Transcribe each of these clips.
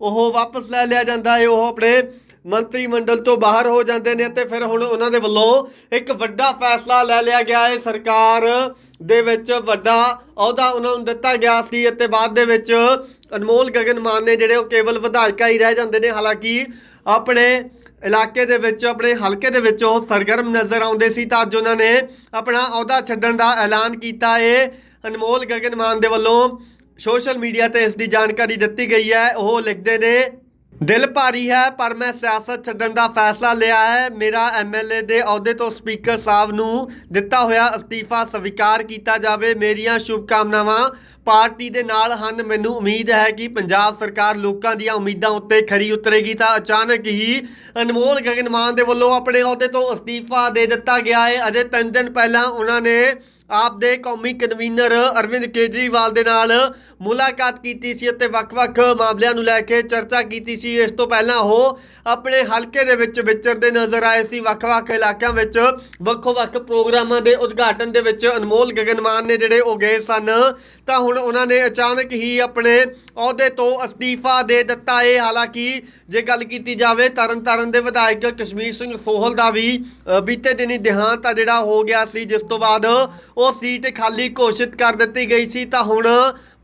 ਉਹ ਵਾਪਸ ਲੈ ਲਿਆ ਜਾਂਦਾ ਹੈ ਉਹ ਆਪਣੇ ਮੰਤਰੀ ਮੰਡਲ ਤੋਂ ਬਾਹਰ ਹੋ ਜਾਂਦੇ ਨੇ ਤੇ ਫਿਰ ਹੁਣ ਉਹਨਾਂ ਦੇ ਵੱਲੋਂ ਇੱਕ ਵੱਡਾ ਫੈਸਲਾ ਲੈ ਲਿਆ ਗਿਆ ਹੈ ਸਰਕਾਰ ਦੇ ਵਿੱਚ ਵੱਡਾ ਅਹੁਦਾ ਉਹਨਾਂ ਨੂੰ ਦਿੱਤਾ ਗਿਆ ਸੀ ਅਤੇ ਬਾਅਦ ਦੇ ਵਿੱਚ ਅਨਮੋਲ ਗਗਨ ਮਾਨ ਨੇ ਜਿਹੜੇ ਉਹ ਕੇਵਲ ਵਿਧਾਇਕਾ ਹੀ ਰਹਿ ਜਾਂਦੇ ਨੇ, ਹਾਲਾਂਕਿ ਆਪਣੇ ਇਲਾਕੇ ਦੇ ਵਿੱਚ, ਆਪਣੇ ਹਲਕੇ ਦੇ ਵਿੱਚ ਉਹ ਸਰਗਰਮ ਨਜ਼ਰ ਆਉਂਦੇ ਸੀ ਤਾਂ ਅੱਜ ਉਹਨਾਂ ਨੇ ਆਪਣਾ ਅਹੁਦਾ ਛੱਡਣ ਦਾ ਐਲਾਨ ਕੀਤਾ ਹੈ ਅਨਮੋਲ ਗਗਨ ਮਾਨ ਦੇ ਵੱਲੋਂ ਸੋਸ਼ਲ ਮੀਡੀਆ ਤੇ ਇਸ ਦੀ ਜਾਣਕਾਰੀ ਦਿੱਤੀ ਗਈ ਹੈ। ਉਹ ਲਿਖਦੇ ਨੇ, ਦਿਲ ਭਾਰੀ ਹੈ, ਪਰ ਮੈਂ ਸਿਆਸਤ ਛੱਡਣ ਦਾ ਫੈਸਲਾ ਲਿਆ ਹੈ। ਮੇਰਾ ਐਮਐਲਏ ਦੇ ਅਹੁਦੇ ਤੋਂ ਸਪੀਕਰ ਸਾਹਿਬ ਨੂੰ ਦਿੱਤਾ ਹੋਇਆ ਅਸਤੀਫਾ ਸਵੀਕਾਰ ਕੀਤਾ ਜਾਵੇ। ਮੇਰੀਆਂ ਸ਼ੁਭਕਾਮਨਾਵਾਂ। ਪਾਰਟੀ ਦੇ ਨਾਲ ਹਨ। ਮੈਨੂੰ ਉਮੀਦ ਹੈ ਕਿ ਪੰਜਾਬ ਸਰਕਾਰ ਲੋਕਾਂ ਦੀਆਂ ਉਮੀਦਾਂ ਉੱਤੇ ਖਰੀ ਉਤਰੇਗੀ ਤਾਂ ਅਚਾਨਕ ਹੀ ਅਨਮੋਲ ਗਗਨ ਮਾਨ ਦੇ ਵੱਲੋਂ ਆਪਣੇ ਅਹੁਦੇ ਤੋਂ ਅਸਤੀਫਾ ਦੇ ਦਿੱਤਾ ਗਿਆ ਹੈ। ਅਜੇ ਤਿੰਨ ਦਿਨ ਪਹਿਲਾਂ ਉਹਨਾਂ ਨੇ ਆਪ ਦੇ ਕੌਮੀ ਕਨਵੀਨਰ ਅਰਵਿੰਦ ਕੇਜਰੀਵਾਲ ਦੇ ਨਾਲ ਮੁਲਾਕਾਤ ਕੀਤੀ ਸੀ ਅਤੇ ਵੱਖ-ਵੱਖ ਮਾਮਲਿਆਂ ਨੂੰ ਲੈ ਕੇ ਚਰਚਾ ਕੀਤੀ ਸੀ। ਇਸ ਤੋਂ ਪਹਿਲਾਂ ਉਹ ਆਪਣੇ ਹਲਕੇ ਦੇ ਵਿੱਚ ਵਿਚਰਦੇ ਨਜ਼ਰ ਆਏ ਸੀ। ਵੱਖ-ਵੱਖ ਇਲਾਕਿਆਂ ਵਿੱਚ ਵੱਖੋ-ਵੱਖ ਪ੍ਰੋਗਰਾਮਾਂ ਦੇ ਉਦਘਾਟਨ ਦੇ ਵਿੱਚ ਅਨਮੋਲ ਗਗਨਮਾਨ ਨੇ ਜਿਹੜੇ ਉਹ ਗਏ ਸਨ। ਤਾਂ ਹੁਣ ਉਹਨਾਂ ਨੇ ਅਚਾਨਕ ਹੀ ਆਪਣੇ ਅਹੁਦੇ ਤੋਂ ਅਸਤੀਫਾ ਦੇ ਦਿੱਤਾ ਹੈ ਹਾਲਾਂਕਿ ਜੇ ਗੱਲ ਕੀਤੀ ਜਾਵੇ, ਤਰਨਤਾਰਨ ਦੇ ਵਿਧਾਇਕ ਕਸ਼ਮੀਰ ਸਿੰਘ ਸੋਹਲ ਦਾ ਵੀ ਬੀਤੇ ਦਿਨੀ ਦੇਹਾਂਤ ਆ ਜਿਹੜਾ ਹੋ ਗਿਆ ਸੀ, ਜਿਸ ਤੋਂ ਬਾਅਦ ਉਹ ਸੀਟ ਖਾਲੀ ਘੋਸ਼ਿਤ ਕਰ ਦਿੱਤੀ ਗਈ ਸੀ। ਤਾਂ ਹੁਣ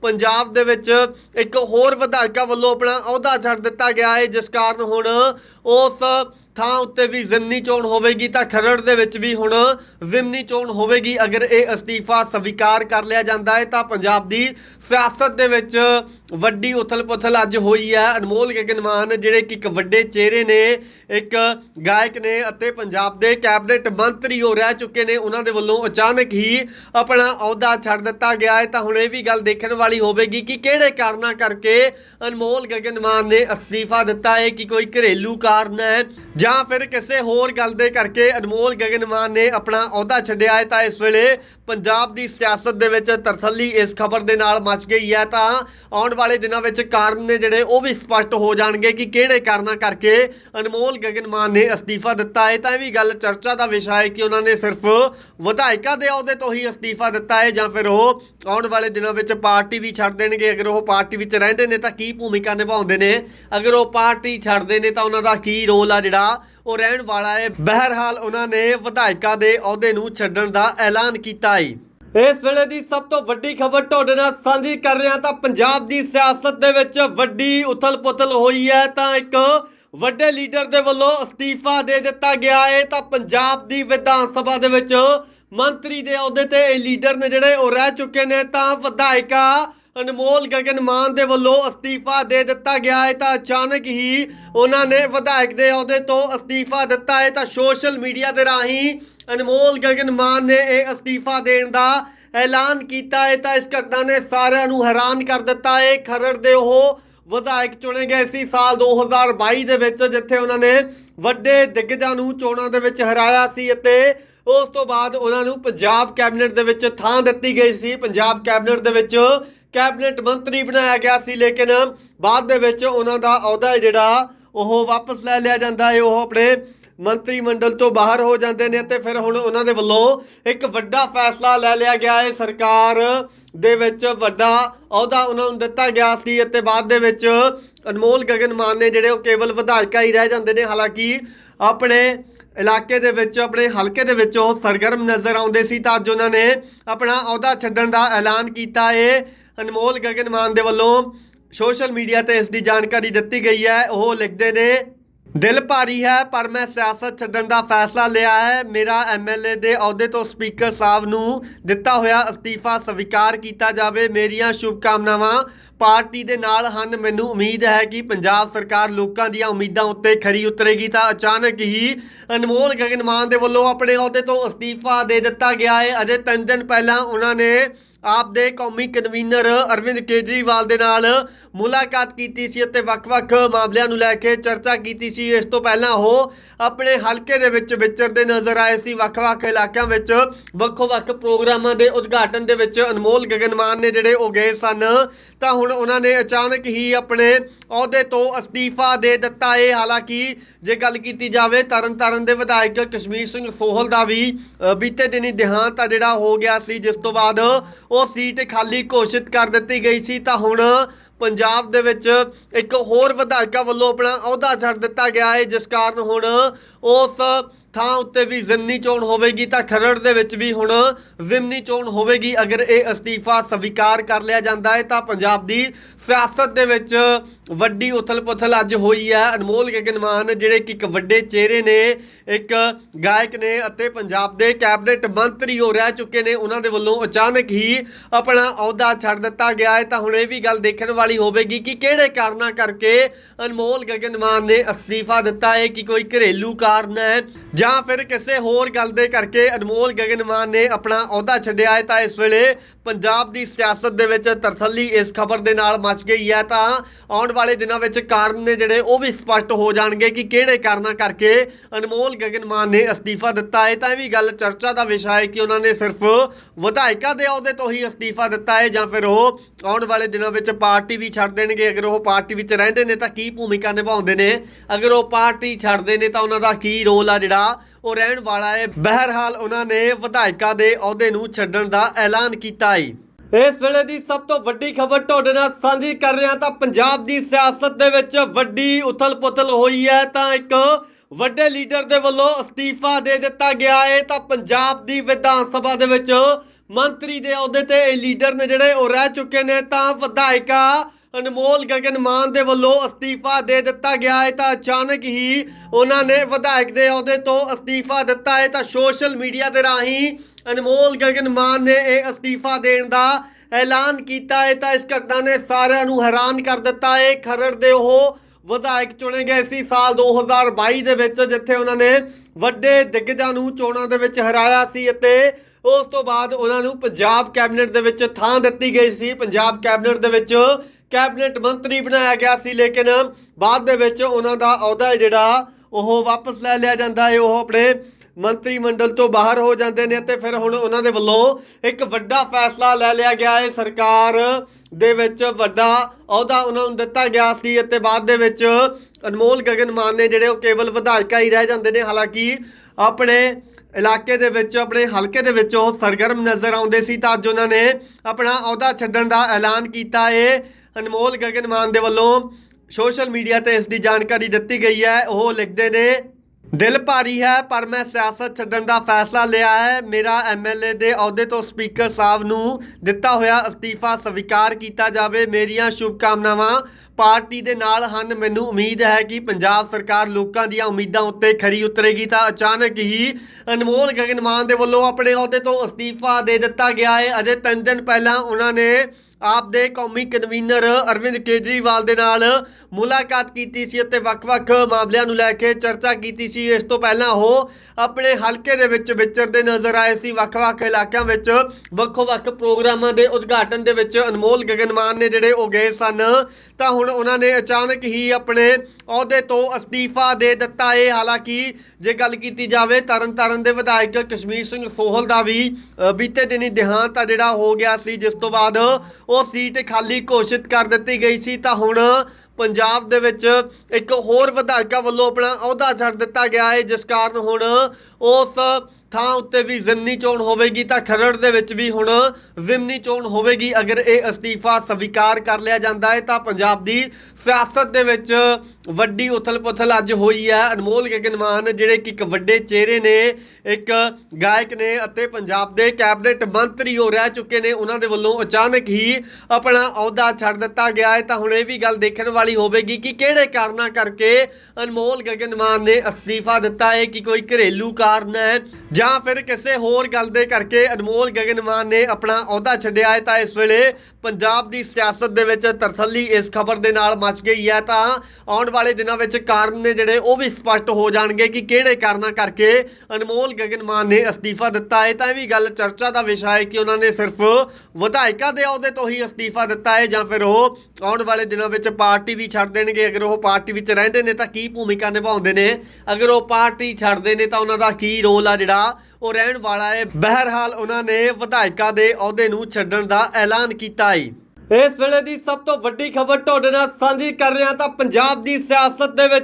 ਪੰਜਾਬ ਦੇ ਵਿੱਚ ਇੱਕ ਹੋਰ ਵਿਧਾਇਕਾ ਵੱਲੋਂ ਆਪਣਾ ਅਹੁਦਾ ਛੱਡ ਦਿੱਤਾ ਗਿਆ ਹੈ ਜਿਸ ਕਾਰਨ ਹੁਣ ਉਸ ਥਾਂ ਉੱਤੇ ਵੀ ਜ਼ਿਮਨੀ ਚੋਣ ਹੋਵੇਗੀ ਤਾਂ ਖਰੜ ਦੇ ਵਿੱਚ ਵੀ ਹੁਣ ਜ਼ਿਮਨੀ ਚੋਣ ਹੋਵੇਗੀ। ਅਗਰ ਇਹ ਅਸਤੀਫਾ ਸਵੀਕਾਰ ਕਰ ਲਿਆ ਜਾਂਦਾ ਹੈ ਤਾਂ ਪੰਜਾਬ ਦੀ ਸਿਆਸਤ ਦੇ ਵਿੱਚ ਵੱਡੀ ਉਥਲ-ਪੁਥਲ ਅੱਜ ਹੋਈ ਹੈ। ਅਨਮੋਲ ਗਗਨਮਾਨ ਜਿਹੜੇ ਕਿ ਇੱਕ ਵੱਡੇ ਚਿਹਰੇ ਨੇ, ਇੱਕ ਗਾਇਕ ਨੇ ਅਤੇ ਪੰਜਾਬ ਦੇ ਕੈਬਨਿਟ ਮੰਤਰੀ ਹੋ ਰਹਿ ਚੁੱਕੇ ਨੇ। ਉਹਨਾਂ ਦੇ ਵੱਲੋਂ ਅਚਾਨਕ ਹੀ ਆਪਣਾ ਅਹੁਦਾ ਛੱਡ ਦਿੱਤਾ ਗਿਆ ਹੈ। ਤਾਂ ਹੁਣ ਇਹ ਵੀ ਗੱਲ ਦੇਖਣ ਵਾਲੀ ਹੋਵੇਗੀ ਕਿ ਕਿਹੜੇ ਕਾਰਨਾਂ ਕਰਕੇ ਅਨਮੋਲ ਗਗਨ ਮਾਨ ਨੇ ਅਸਤੀਫਾ ਦਿੱਤਾ ਹੈ ਕਿ ਕੋਈ ਘਰੇਲੂ ਕਾਰਨ ਹੈ। ਜਾਂ ਫਿਰ ਕਿਸੇ ਹੋਰ ਗੱਲ ਦੇ ਕਰਕੇ ਅਨਮੋਲ ਗਗਨ ਮਾਨ ਨੇ ਆਪਣਾ ਅਹੁਦਾ ਛੱਡਿਆ ਹੈ ਤਾਂ ਇਸ ਵੇਲੇ ਪੰਜਾਬ ਦੀ ਸਿਆਸਤ ਦੇ ਵਿੱਚ ਤਰਥੱਲੀ ਇਸ ਖਬਰ ਦੇ ਨਾਲ ਮਚ ਗਈ ਹੈ ਤਾਂ ਆਉਣ ਵਾਲੇ ਦਿਨਾਂ ਵਿੱਚ ਕਾਰਨ ਨੇ ਜਿਹੜੇ ਉਹ ਵੀ ਸਪਸ਼ਟ ਹੋ ਜਾਣਗੇ ਕਿ ਕਿਹੜੇ ਕਾਰਨਾਂ ਕਰਕੇ ਅਨਮੋਲ ਗਗਨ ਮਾਨ ਨੇ ਅਸਤੀਫਾ ਦਿੱਤਾ ਹੈ। ਤਾਂ ਇਹ ਵੀ ਗੱਲ ਚਰਚਾ ਦਾ ਵਿਸ਼ਾ ਹੈ ਕਿ ਉਹਨਾਂ ਨੇ ਸਿਰਫ ਵਿਧਾਇਕਾ ਦੇ ਅਹੁਦੇ ਤੋਂ ਹੀ ਅਸਤੀਫਾ ਦਿੱਤਾ ਹੈ ਜਾਂ ਫਿਰ ਉਹ ਆਉਣ ਵਾਲੇ ਦਿਨਾਂ ਵਿੱਚ ਪਾਰਟੀ ਵੀ ਛੱਡ ਦੇਣਗੇ। ਅਗਰ ਉਹ ਪਾਰਟੀ ਵਿੱਚ ਰਹਿੰਦੇ ਨੇ ਤਾਂ ਕੀ ਭੂਮਿਕਾ ਨਿਭਾਉਂਦੇ ਨੇ? ਅਗਰ ਉਹ ਪਾਰਟੀ ਛੱਡਦੇ ਨੇ ਤਾਂ ਉਹਨਾਂ ਦਾ ਕੀ ਰੋਲ ਆ ਜਿਹੜਾ ਉਹ ਰਹਿਣ ਵਾਲਾ ਹੈ ਬਹਰਹਾਲ ਉਹਨਾਂ ਨੇ ਵਿਧਾਇਕਾ ਦੇ ਅਹੁਦੇ ਨੂੰ ਛੱਡਣ ਦਾ ਐਲਾਨ ਕੀਤਾ ਹੈ ਇਸ ਵੇਲੇ ਦੀ ਸਭ ਤੋਂ ਵੱਡੀ ਖਬਰ ਤੁਹਾਡੇ ਨਾਲ ਸਾਂਝੀ ਕਰ ਰਿਹਾ ਤਾਂ ਪੰਜਾਬ ਦੀ ਸਿਆਸਤ ਦੇ ਵਿੱਚ ਵੱਡੀ ਉਥਲ-ਪੁਥਲ ਹੋਈ ਹੈ ਤਾਂ ਇੱਕ ਵੱਡੇ ਲੀਡਰ ਦੇ ਵੱਲੋਂ ਅਸਤੀਫਾ ਦੇ ਦਿੱਤਾ ਗਿਆ ਹੈ ਤਾਂ ਪੰਜਾਬ ਦੀ ਵਿਧਾਨ ਸਭਾ ਦੇ ਵਿੱਚ ਮੰਤਰੀ ਦੇ ਅਹੁਦੇ ਤੇ ਇਹ ਲੀਡਰ ਨੇ ਜਿਹੜੇ ਉਹ ਰਹਿ ਚੁੱਕੇ ਨੇ ਤਾਂ ਵਿਧਾਇਕਾ ਅਨਮੋਲ ਗਗਨ ਮਾਨ ਦੇ ਵੱਲੋਂ ਅਸਤੀਫਾ ਦੇ ਦਿੱਤਾ ਗਿਆ ਹੈ। ਤਾਂ ਅਚਾਨਕ ਹੀ ਉਹਨਾਂ ਨੇ ਵਿਧਾਇਕ ਦੇ ਅਹੁਦੇ ਤੋਂ ਅਸਤੀਫਾ ਦਿੱਤਾ ਹੈ। ਤਾਂ ਸੋਸ਼ਲ ਮੀਡੀਆ ਦੇ ਰਾਹੀਂ ਅਨਮੋਲ ਗਗਨ ਮਾਨ ਨੇ ਇਹ ਅਸਤੀਫਾ ਦੇਣ ਦਾ ਐਲਾਨ ਕੀਤਾ ਹੈ। ਤਾਂ ਇਸ ਘਟਨਾ ਨੇ ਸਾਰਿਆਂ ਨੂੰ ਹੈਰਾਨ ਕਰ ਦਿੱਤਾ ਹੈ। ਖਰੜ ਦੇ ਉਹ ਵਿਧਾਇਕ ਚੁਣੇ ਗਏ ਸੀ ਸਾਲ 2022 ਦੇ ਵਿੱਚ, ਜਿੱਥੇ ਉਹਨਾਂ ਨੇ ਵੱਡੇ ਦਿੱਗਜਾਂ ਨੂੰ ਚੋਣਾਂ ਦੇ ਵਿੱਚ ਹਰਾਇਆ ਸੀ ਅਤੇ ਉਸ ਤੋਂ ਬਾਅਦ ਉਹਨਾਂ ਨੂੰ ਪੰਜਾਬ ਕੈਬਨਿਟ ਦੇ ਵਿੱਚ ਥਾਂ ਦਿੱਤੀ ਗਈ ਸੀ। ਪੰਜਾਬ ਕੈਬਨਿਟ ਦੇ ਵਿੱਚ ਕੈਬਨਿਟ ਮੰਤਰੀ ਬਣਾਇਆ ਗਿਆ ਸੀ, ਲੇਕਿਨ ਬਾਅਦ ਦੇ ਵਿੱਚ ਉਹਨਾਂ ਦਾ ਅਹੁਦਾ ਹੈ ਜਿਹੜਾ, ਉਹ ਵਾਪਸ ਲੈ ਲਿਆ ਜਾਂਦਾ ਹੈ, ਉਹ ਆਪਣੇ ਮੰਤਰੀ ਮੰਡਲ ਤੋਂ ਬਾਹਰ ਹੋ ਜਾਂਦੇ ਨੇ ਤੇ ਫਿਰ ਹੁਣ ਉਹਨਾਂ ਦੇ ਵੱਲੋਂ ਇੱਕ ਵੱਡਾ ਫੈਸਲਾ ਲੈ ਲਿਆ ਗਿਆ ਹੈ। ਸਰਕਾਰ ਦੇ ਵਿੱਚ ਵੱਡਾ ਅਹੁਦਾ ਉਹਨਾਂ ਨੂੰ ਦਿੱਤਾ ਗਿਆ ਸੀ ਅਤੇ ਬਾਅਦ ਦੇ ਵਿੱਚ ਅਨਮੋਲ ਗਗਨ ਮਾਨ ਨੇ ਜਿਹੜੇ ਉਹ ਕੇਵਲ ਵਿਧਾਇਕਾ ਹੀ ਰਹਿ ਜਾਂਦੇ ਨੇ, ਹਾਲਾਂਕਿ ਆਪਣੇ ਇਲਾਕੇ ਦੇ ਵਿੱਚ, ਆਪਣੇ ਹਲਕੇ ਦੇ ਵਿੱਚ ਉਹ ਸਰਗਰਮ ਨਜ਼ਰ ਆਉਂਦੇ ਸੀ ਤਾਂ ਅੱਜ ਉਹਨਾਂ ਨੇ ਆਪਣਾ ਅਹੁਦਾ ਛੱਡਣ ਦਾ ਐਲਾਨ ਕੀਤਾ ਹੈ। ਅਨਮੋਲ ਗਗਨ ਮਾਨ ਦੇ ਵੱਲੋਂ ਸੋਸ਼ਲ ਮੀਡੀਆ ਤੇ ਇਸ ਦੀ ਜਾਣਕਾਰੀ ਦਿੱਤੀ ਗਈ ਹੈ। ਉਹ ਲਿਖਦੇ ਨੇ, ਦਿਲ ਭਾਰੀ ਹੈ, ਪਰ ਮੈਂ ਸਿਆਸਤ ਛੱਡਣ ਦਾ ਫੈਸਲਾ ਲਿਆ ਹੈ। ਮੇਰਾ ਐਮਐਲਏ ਦੇ ਅਹੁਦੇ ਤੋਂ ਸਪੀਕਰ ਸਾਹਿਬ ਨੂੰ ਦਿੱਤਾ ਹੋਇਆ ਅਸਤੀਫਾ ਸਵੀਕਾਰ ਕੀਤਾ ਜਾਵੇ। ਮੇਰੀਆਂ ਸ਼ੁਭਕਾਮਨਾਵਾਂ। ਪਾਰਟੀ ਦੇ ਨਾਲ ਹਨ। ਮੈਨੂੰ ਉਮੀਦ ਹੈ ਕਿ ਪੰਜਾਬ ਸਰਕਾਰ ਲੋਕਾਂ ਦੀਆਂ ਉਮੀਦਾਂ ਉੱਤੇ ਖਰੀ ਉਤਰੇਗੀ ਤਾਂ ਅਚਾਨਕ ਹੀ ਅਨਮੋਲ ਗਗਨ ਮਾਨ ਦੇ ਵੱਲੋਂ ਆਪਣੇ ਅਹੁਦੇ ਤੋਂ ਅਸਤੀਫਾ ਦੇ ਦਿੱਤਾ ਗਿਆ ਹੈ। ਅਜੇ ਤਿੰਨ ਦਿਨ ਪਹਿਲਾਂ ਉਹਨਾਂ ਨੇ ਆਪ ਦੇ ਕੌਮੀ ਕਨਵੀਨਰ ਅਰਵਿੰਦ ਕੇਜਰੀਵਾਲ ਦੇ ਨਾਲ ਮੁਲਾਕਾਤ ਕੀਤੀ ਸੀ ਅਤੇ ਵੱਖ-ਵੱਖ ਮਾਮਲਿਆਂ ਨੂੰ ਲੈ ਕੇ ਚਰਚਾ ਕੀਤੀ ਸੀ। ਇਸ ਤੋਂ ਪਹਿਲਾਂ ਉਹ ਆਪਣੇ ਹਲਕੇ ਦੇ ਵਿੱਚ ਵਿਚਰਦੇ ਨਜ਼ਰ ਆਏ ਸੀ। ਵੱਖ-ਵੱਖ ਇਲਾਕਿਆਂ ਵਿੱਚ ਵੱਖੋ-ਵੱਖ ਪ੍ਰੋਗਰਾਮਾਂ ਦੇ ਉਦਘਾਟਨ ਦੇ ਵਿੱਚ ਅਨਮੋਲ ਗਗਨਮਾਨ ਨੇ ਜਿਹੜੇ ਉਹ ਗਏ ਸਨ, ਤਾਂ ਹੁਣ ਉਹਨਾਂ ਨੇ ਅਚਾਨਕ ਹੀ ਆਪਣੇ ਅਹੁਦੇ ਤੋਂ ਅਸਤੀਫਾ ਦੇ ਦਿੱਤਾ। ਹੈ ਹਾਲਾਂਕਿ ਜੇ ਗੱਲ ਕੀਤੀ ਜਾਵੇ, ਤਰਨਤਾਰਨ ਦੇ ਵਿਧਾਇਕ ਕਸ਼ਮੀਰ ਸਿੰਘ ਸੋਹਲ ਦਾ ਵੀ ਬੀਤੇ ਦਿਨੀ ਦੇਹਾਂਤ ਆ ਜਿਹੜਾ ਹੋ ਗਿਆ ਸੀ, ਜਿਸ ਤੋਂ ਬਾਅਦ ਉਹ ਸੀਟ ਖਾਲੀ ਘੋਸ਼ਿਤ ਕਰ ਦਿੱਤੀ ਗਈ ਸੀ, ਤਾਂ ਹੁਣ ਪੰਜਾਬ ਦੇ ਵਿੱਚ ਇੱਕ ਹੋਰ ਵਿਧਾਇਕਾਂ ਵੱਲੋਂ ਆਪਣਾ ਅਹੁਦਾ ਛੱਡ ਦਿੱਤਾ ਗਿਆ ਹੈ, ਜਿਸ ਕਾਰਨ ਹੁਣ ਉਸ ਥਾਂ ਉੱਤੇ ਵੀ ਜ਼ਿਮਨੀ ਚੋਣ ਹੋਵੇਗੀ ਤਾਂ ਖਰੜ ਦੇ ਵਿੱਚ ਵੀ ਹੁਣ ਜ਼ਿਮਨੀ ਚੋਣ ਹੋਵੇਗੀ। ਅਗਰ ਇਹ ਅਸਤੀਫਾ ਸਵੀਕਾਰ ਕਰ ਲਿਆ ਜਾਂਦਾ ਹੈ ਤਾਂ ਪੰਜਾਬ ਦੀ ਸਿਆਸਤ ਦੇ ਵਿੱਚ ਵੱਡੀ ਉਥਲ-ਪੁਥਲ ਅੱਜ ਹੋਈ ਹੈ। ਅਨਮੋਲ ਗਗਨਮਾਨ ਜਿਹੜੇ ਕਿ ਇੱਕ ਵੱਡੇ ਚਿਹਰੇ ਨੇ, ਇੱਕ ਗਾਇਕ ਨੇ ਅਤੇ ਪੰਜਾਬ ਦੇ ਕੈਬਨਿਟ ਮੰਤਰੀ ਹੋ ਰਹਿ ਚੁੱਕੇ ਨੇ। ਉਹਨਾਂ ਦੇ ਵੱਲੋਂ ਅਚਾਨਕ ਹੀ ਆਪਣਾ ਅਹੁਦਾ ਛੱਡ ਦਿੱਤਾ ਗਿਆ ਹੈ। ਤਾਂ ਹੁਣ ਇਹ ਵੀ ਗੱਲ ਦੇਖਣ ਵਾਲੀ ਹੋਵੇਗੀ ਕਿ ਕਿਹੜੇ ਕਾਰਨਾਂ ਕਰਕੇ ਅਨਮੋਲ ਗਗਨਮਾਨ ਨੇ ਅਸਤੀਫਾ ਦਿੱਤਾ। ਹੈ ਕਿ ਕੋਈ ਘਰੇਲੂ ਕਾਰਨ ਹੈ? ਜਾਂ ਫਿਰ ਕਿਸੇ ਹੋਰ ਗੱਲ ਦੇ ਕਰਕੇ ਅਨਮੋਲ ਗਗਨ ਮਾਨ ਨੇ ਆਪਣਾ ਅਹੁਦਾ ਛੱਡਿਆ ਹੈ ਤਾਂ ਇਸ ਵੇਲੇ ਪੰਜਾਬ ਦੀ ਸਿਆਸਤ ਦੇ ਵਿੱਚ ਤਰਥੱਲੀ ਇਸ ਖਬਰ ਦੇ ਨਾਲ ਮਚ ਗਈ ਹੈ ਤਾਂ ਆਉਣ ਵਾਲੇ ਦਿਨਾਂ ਵਿੱਚ ਕਾਰਨ ਨੇ ਜਿਹੜੇ ਉਹ ਵੀ ਸਪਸ਼ਟ ਹੋ ਜਾਣਗੇ ਕਿ ਕਿਹੜੇ ਕਾਰਨਾਂ ਕਰਕੇ ਅਨਮੋਲ ਗਗਨਮਾਨ ਨੇ ਅਸਤੀਫਾ ਦਿੱਤਾ ਹੈ। ਤਾਂ ਇਹ ਵੀ ਗੱਲ ਚਰਚਾ ਦਾ ਵਿਸ਼ਾ ਹੈ ਕਿ ਉਹਨਾਂ ਨੇ ਸਿਰਫ ਵਿਧਾਇਕਾ ਦੇ ਅਹੁਦੇ ਤੋਂ ਹੀ ਅਸਤੀਫਾ ਦਿੱਤਾ ਹੈ ਜਾਂ ਫਿਰ ਉਹ ਆਉਣ ਵਾਲੇ ਦਿਨਾਂ ਵਿੱਚ ਪਾਰਟੀ ਵੀ ਛੱਡ ਦੇਣਗੇ। ਅਗਰ ਉਹ ਪਾਰਟੀ ਵਿੱਚ ਰਹਿੰਦੇ ਨੇ ਤਾਂ ਕੀ ਭੂਮਿਕਾ ਨਿਭਾਉਂਦੇ ਨੇ? ਅਗਰ ਉਹ ਪਾਰਟੀ ਛੱਡਦੇ ਨੇ ਤਾਂ ਉਹਨਾਂ ਦਾ ਕੀ ਰੋਲ ਆ ਜਿਹੜਾ ਉਹ ਰਹਿਣ ਵਾਲਾ ਹੈ ਬਹਰਹਾਲ ਉਹਨਾਂ ਨੇ ਵਿਧਾਇਕਾਂ ਦੇ ਅਹੁਦੇ ਨੂੰ ਛੱਡਣ ਦਾ ਐਲਾਨ ਕੀਤਾ ਹੈ ਇਸ ਵੇਲੇ ਦੀ ਸਭ ਤੋਂ ਵੱਡੀ ਖਬਰ ਤੁਹਾਡੇ ਨਾਲ ਸਾਂਝੀ ਕਰ ਰਿਹਾ ਤਾਂ ਪੰਜਾਬ ਦੀ ਸਿਆਸਤ ਦੇ ਵਿੱਚ ਵੱਡੀ ਉਥਲ-ਪੁਥਲ ਹੋਈ ਹੈ ਤਾਂ ਇੱਕ ਵੱਡੇ ਲੀਡਰ ਦੇ ਵੱਲੋਂ ਅਸਤੀਫਾ ਦੇ ਦਿੱਤਾ ਗਿਆ ਹੈ ਤਾਂ ਪੰਜਾਬ ਦੀ ਵਿਧਾਨ ਸਭਾ ਦੇ ਵਿੱਚ ਮੰਤਰੀ ਦੇ ਅਹੁਦੇ ਤੇ ਇਹ ਲੀਡਰ ਨੇ ਜਿਹੜੇ ਉਹ ਰਹਿ ਚੁੱਕੇ ਨੇ ਤਾਂ ਵਿਧਾਇਕਾ ਅਨਮੋਲ ਗਗਨ ਮਾਨ ਦੇ ਵੱਲੋਂ ਅਸਤੀਫਾ ਦੇ ਦਿੱਤਾ ਗਿਆ ਹੈ। ਤਾਂ ਅਚਾਨਕ ਹੀ ਉਹਨਾਂ ਨੇ ਵਿਧਾਇਕ ਦੇ ਅਹੁਦੇ ਤੋਂ ਅਸਤੀਫਾ ਦਿੱਤਾ ਹੈ। ਤਾਂ ਸੋਸ਼ਲ ਮੀਡੀਆ ਦੇ ਰਾਹੀਂ ਅਨਮੋਲ ਗਗਨ ਮਾਨ ਨੇ ਇਹ ਅਸਤੀਫਾ ਦੇਣ ਦਾ ਐਲਾਨ ਕੀਤਾ ਹੈ। ਤਾਂ ਇਸ ਘਟਨਾ ਨੇ ਸਾਰਿਆਂ ਨੂੰ ਹੈਰਾਨ ਕਰ ਦਿੱਤਾ ਹੈ। ਖਰੜ ਦੇ ਉਹ ਵਿਧਾਇਕ ਚੁਣੇ ਗਏ ਸੀ ਸਾਲ 2022 ਦੇ ਵਿੱਚ, ਜਿੱਥੇ ਉਹਨਾਂ ਨੇ ਵੱਡੇ ਦਿੱਗਜਾਂ ਨੂੰ ਚੋਣਾਂ ਦੇ ਵਿੱਚ ਹਰਾਇਆ ਸੀ ਅਤੇ ਉਸ ਤੋਂ ਬਾਅਦ ਉਹਨਾਂ ਨੂੰ ਪੰਜਾਬ ਕੈਬਨਿਟ ਦੇ ਵਿੱਚ ਥਾਂ ਦਿੱਤੀ ਗਈ ਸੀ। ਪੰਜਾਬ ਕੈਬਨਿਟ ਦੇ ਵਿੱਚ ਕੈਬਨਿਟ ਮੰਤਰੀ ਬਣਾਇਆ ਗਿਆ ਸੀ, ਲੇਕਿਨ ਬਾਅਦ ਦੇ ਵਿੱਚ ਉਹਨਾਂ ਦਾ ਅਹੁਦਾ ਹੈ ਜਿਹੜਾ, ਉਹ ਵਾਪਸ ਲੈ ਲਿਆ ਜਾਂਦਾ ਹੈ, ਉਹ ਆਪਣੇ ਮੰਤਰੀ ਮੰਡਲ ਤੋਂ ਬਾਹਰ ਹੋ ਜਾਂਦੇ ਨੇ ਤੇ ਫਿਰ ਹੁਣ ਉਹਨਾਂ ਦੇ ਵੱਲੋਂ ਇੱਕ ਵੱਡਾ ਫੈਸਲਾ ਲੈ ਲਿਆ ਗਿਆ ਹੈ। ਸਰਕਾਰ ਦੇ ਵਿੱਚ ਵੱਡਾ ਅਹੁਦਾ ਉਹਨਾਂ ਨੂੰ ਦਿੱਤਾ ਗਿਆ ਸੀ ਅਤੇ ਬਾਅਦ ਦੇ ਵਿੱਚ ਅਨਮੋਲ ਗਗਨ ਮਾਨ ਨੇ ਜਿਹੜੇ ਉਹ ਕੇਵਲ ਵਿਧਾਇਕਾ ਹੀ ਰਹਿ ਜਾਂਦੇ ਨੇ, ਹਾਲਾਂਕਿ ਆਪਣੇ ਇਲਾਕੇ ਦੇ ਵਿੱਚ, ਆਪਣੇ ਹਲਕੇ ਦੇ ਵਿੱਚ ਉਹ ਸਰਗਰਮ ਨਜ਼ਰ ਆਉਂਦੇ ਸੀ ਤਾਂ ਅੱਜ ਉਹਨਾਂ ਨੇ ਆਪਣਾ ਅਹੁਦਾ ਛੱਡਣ ਦਾ ਐਲਾਨ ਕੀਤਾ ਹੈ। ਅਨਮੋਲ ਗਗਨ ਮਾਨ ਦੇ ਵੱਲੋਂ ਸੋਸ਼ਲ ਮੀਡੀਆ ਤੇ ਇਸ ਦੀ ਜਾਣਕਾਰੀ ਦਿੱਤੀ ਗਈ ਹੈ। ਉਹ ਲਿਖਦੇ ਨੇ, ਦਿਲ ਭਾਰੀ ਹੈ, ਪਰ ਮੈਂ ਸਿਆਸਤ ਛੱਡਣ ਦਾ ਫੈਸਲਾ ਲਿਆ ਹੈ। ਮੇਰਾ ਐਮਐਲਏ ਦੇ ਅਹੁਦੇ ਤੋਂ ਸਪੀਕਰ ਸਾਹਿਬ ਨੂੰ ਦਿੱਤਾ ਹੋਇਆ ਅਸਤੀਫਾ ਸਵੀਕਾਰ ਕੀਤਾ ਜਾਵੇ। ਮੇਰੀਆਂ ਸ਼ੁਭਕਾਮਨਾਵਾਂ। ਪਾਰਟੀ ਦੇ ਨਾਲ ਹਨ। ਮੈਨੂੰ ਉਮੀਦ ਹੈ ਕਿ ਪੰਜਾਬ ਸਰਕਾਰ ਲੋਕਾਂ ਦੀਆਂ ਉਮੀਦਾਂ ਉੱਤੇ ਖਰੀ ਉਤਰੇਗੀ ਤਾਂ ਅਚਾਨਕ ਹੀ ਅਨਮੋਲ ਗਗਨ ਮਾਨ ਦੇ ਵੱਲੋਂ ਆਪਣੇ ਅਹੁਦੇ ਤੋਂ ਅਸਤੀਫਾ ਦੇ ਦਿੱਤਾ ਗਿਆ ਹੈ। ਅਜੇ ਤਿੰਨ ਦਿਨ ਪਹਿਲਾਂ ਉਹਨਾਂ ਨੇ ਆਪ ਦੇ ਕੌਮੀ ਕਨਵੀਨਰ ਅਰਵਿੰਦ ਕੇਜਰੀਵਾਲ ਦੇ ਨਾਲ ਮੁਲਾਕਾਤ ਕੀਤੀ ਸੀ ਅਤੇ ਵੱਖ-ਵੱਖ ਮਾਮਲਿਆਂ ਨੂੰ ਲੈ ਕੇ ਚਰਚਾ ਕੀਤੀ ਸੀ। ਇਸ ਤੋਂ ਪਹਿਲਾਂ ਉਹ ਆਪਣੇ ਹਲਕੇ ਦੇ ਵਿੱਚ ਵਿਚਰਦੇ ਨਜ਼ਰ ਆਏ ਸੀ। ਵੱਖ-ਵੱਖ ਇਲਾਕਿਆਂ ਵਿੱਚ ਵੱਖੋ-ਵੱਖ ਪ੍ਰੋਗਰਾਮਾਂ ਦੇ ਉਦਘਾਟਨ ਦੇ ਵਿੱਚ ਅਨਮੋਲ ਗਗਨਮਾਨ ਨੇ ਜਿਹੜੇ ਉਹ ਗਏ ਸਨ, ਤਾਂ ਹੁਣ ਉਹਨਾਂ ਨੇ ਅਚਾਨਕ ਹੀ ਆਪਣੇ ਅਹੁਦੇ ਤੋਂ ਅਸਤੀਫਾ ਦੇ ਦਿੱਤਾ। ਹੈ ਹਾਲਾਂਕਿ ਜੇ ਗੱਲ ਕੀਤੀ ਜਾਵੇ, ਤਰਨਤਾਰਨ ਦੇ ਵਿਧਾਇਕ ਕਸ਼ਮੀਰ ਸਿੰਘ ਸੋਹਲ ਦਾ ਵੀ ਬੀਤੇ ਦਿਨੀ ਦੇਹਾਂਤ ਆ ਜਿਹੜਾ ਹੋ ਗਿਆ ਸੀ, ਜਿਸ ਤੋਂ ਬਾਅਦ ਉਹ ਸੀਟ ਖਾਲੀ ਘੋਸ਼ਿਤ ਕਰ ਦਿੱਤੀ ਗਈ ਸੀ, ਤਾਂ ਹੁਣ ਪੰਜਾਬ ਦੇ ਵਿੱਚ ਇੱਕ ਹੋਰ ਵਿਧਾਇਕਾਂ ਵੱਲੋਂ ਆਪਣਾ ਅਹੁਦਾ ਛੱਡ ਦਿੱਤਾ ਗਿਆ ਹੈ, ਜਿਸ ਕਾਰਨ ਹੁਣ ਉਸ ਥਾਂ ਉੱਤੇ ਵੀ ਜ਼ਿਮਨੀ ਚੋਣ ਹੋਵੇਗੀ ਤਾਂ ਖਰੜ ਦੇ ਵਿੱਚ ਵੀ ਹੁਣ ਜ਼ਿਮਨੀ ਚੋਣ ਹੋਵੇਗੀ। ਅਗਰ ਇਹ ਅਸਤੀਫਾ ਸਵੀਕਾਰ ਕਰ ਲਿਆ ਜਾਂਦਾ ਹੈ ਤਾਂ ਪੰਜਾਬ ਦੀ ਸਿਆਸਤ ਦੇ ਵਿੱਚ ਵੱਡੀ ਉਥਲ-ਪੁਥਲ ਅੱਜ ਹੋਈ ਹੈ। ਅਨਮੋਲ ਗਗਨਮਾਨ, ਜਿਹੜੇ ਕਿ ਇੱਕ ਵੱਡੇ ਚਿਹਰੇ ਨੇ, ਇੱਕ ਗਾਇਕ ਨੇ ਅਤੇ ਪੰਜਾਬ ਦੇ ਕੈਬਨਿਟ ਮੰਤਰੀ ਹੋ ਰਹਿ ਚੁੱਕੇ ਨੇ। ਉਹਨਾਂ ਦੇ ਵੱਲੋਂ ਅਚਾਨਕ ਹੀ ਆਪਣਾ ਅਹੁਦਾ ਛੱਡ ਦਿੱਤਾ ਗਿਆ ਹੈ। ਤਾਂ ਹੁਣ ਇਹ ਵੀ ਗੱਲ ਦੇਖਣ ਵਾਲੀ ਹੋਵੇਗੀ ਕਿ ਕਿਹੜੇ ਕਾਰਨਾਂ ਕਰਕੇ ਅਨਮੋਲ ਗਗਨਮਾਨ ਨੇ ਅਸਤੀਫਾ ਦਿੱਤਾ। ਹੈ ਕਿ ਕੋਈ ਘਰੇਲੂ ਕਾਰਨ ਹੈ? ਜਾਂ ਫਿਰ ਕਿਸੇ ਹੋਰ ਗੱਲ ਦੇ ਕਰਕੇ ਅਨਮੋਲ ਗਗਨਮਾਨ ਨੇ ਆਪਣਾ ਅਹੁਦਾ ਛੱਡਿਆ ਹੈ ਤਾਂ ਇਸ ਵੇਲੇ ਪੰਜਾਬ ਦੀ ਸਿਆਸਤ ਦੇ ਵਿੱਚ ਤਰਥੱਲੀ ਇਸ ਖਬਰ ਦੇ ਨਾਲ ਮਚ ਗਈ ਹੈ ਤਾਂ ਆਉਣ ਵਾਲੇ ਦਿਨਾਂ ਵਿੱਚ ਕਾਰਨ ਨੇ ਜਿਹੜੇ ਉਹ ਵੀ ਸਪਸ਼ਟ ਹੋ ਜਾਣਗੇ ਕਿ ਕਿਹੜੇ ਕਾਰਨਾਂ ਕਰਕੇ ਅਨਮੋਲ ਗਗਨਮਾਨ ਨੇ ਅਸਤੀਫਾ ਦਿੱਤਾ ਹੈ। ਤਾਂ ਇਹ ਵੀ ਗੱਲ ਚਰਚਾ ਦਾ ਵਿਸ਼ਾ ਹੈ ਕਿ ਉਹਨਾਂ ਨੇ ਸਿਰਫ ਵਿਧਾਇਕਾਂ ਦੇ ਅਹੁਦੇ ਤੋਂ ਹੀ ਅਸਤੀਫਾ ਦਿੱਤਾ ਹੈ ਜਾਂ ਫਿਰ ਉਹ ਆਉਣ ਵਾਲੇ ਦਿਨਾਂ ਵਿੱਚ ਪਾਰਟੀ ਵੀ ਛੱਡ ਦੇਣਗੇ। ਅਗਰ ਉਹ ਪਾਰਟੀ ਵਿੱਚ ਰਹਿੰਦੇ ਨੇ ਤਾਂ ਕੀ ਭੂਮਿਕਾ ਨਿਭਾਉਂਦੇ ਨੇ? ਅਗਰ ਉਹ ਪਾਰਟੀ ਛੱਡਦੇ ਨੇ ਤਾਂ ਉਹਨਾਂ ਦਾ ਕੀ ਰੋਲ ਆ ਜਿਹੜਾ ਉਹ ਰਹਿਣ ਵਾਲਾ ਹੈ ਬਹਰਹਾਲ ਉਹਨਾਂ ਨੇ ਵਿਧਾਇਕਾਂ ਦੇ ਅਹੁਦੇ ਨੂੰ ਛੱਡਣ ਦਾ ਐਲਾਨ ਕੀਤਾ ਹੈ ਇਸ ਵੇਲੇ ਦੀ ਸਭ ਤੋਂ ਵੱਡੀ ਖਬਰ ਤੁਹਾਡੇ ਨਾਲ ਸਾਂਝੀ ਕਰ ਰਿਹਾ ਤਾਂ ਪੰਜਾਬ ਦੀ ਸਿਆਸਤ ਦੇ ਵਿੱਚ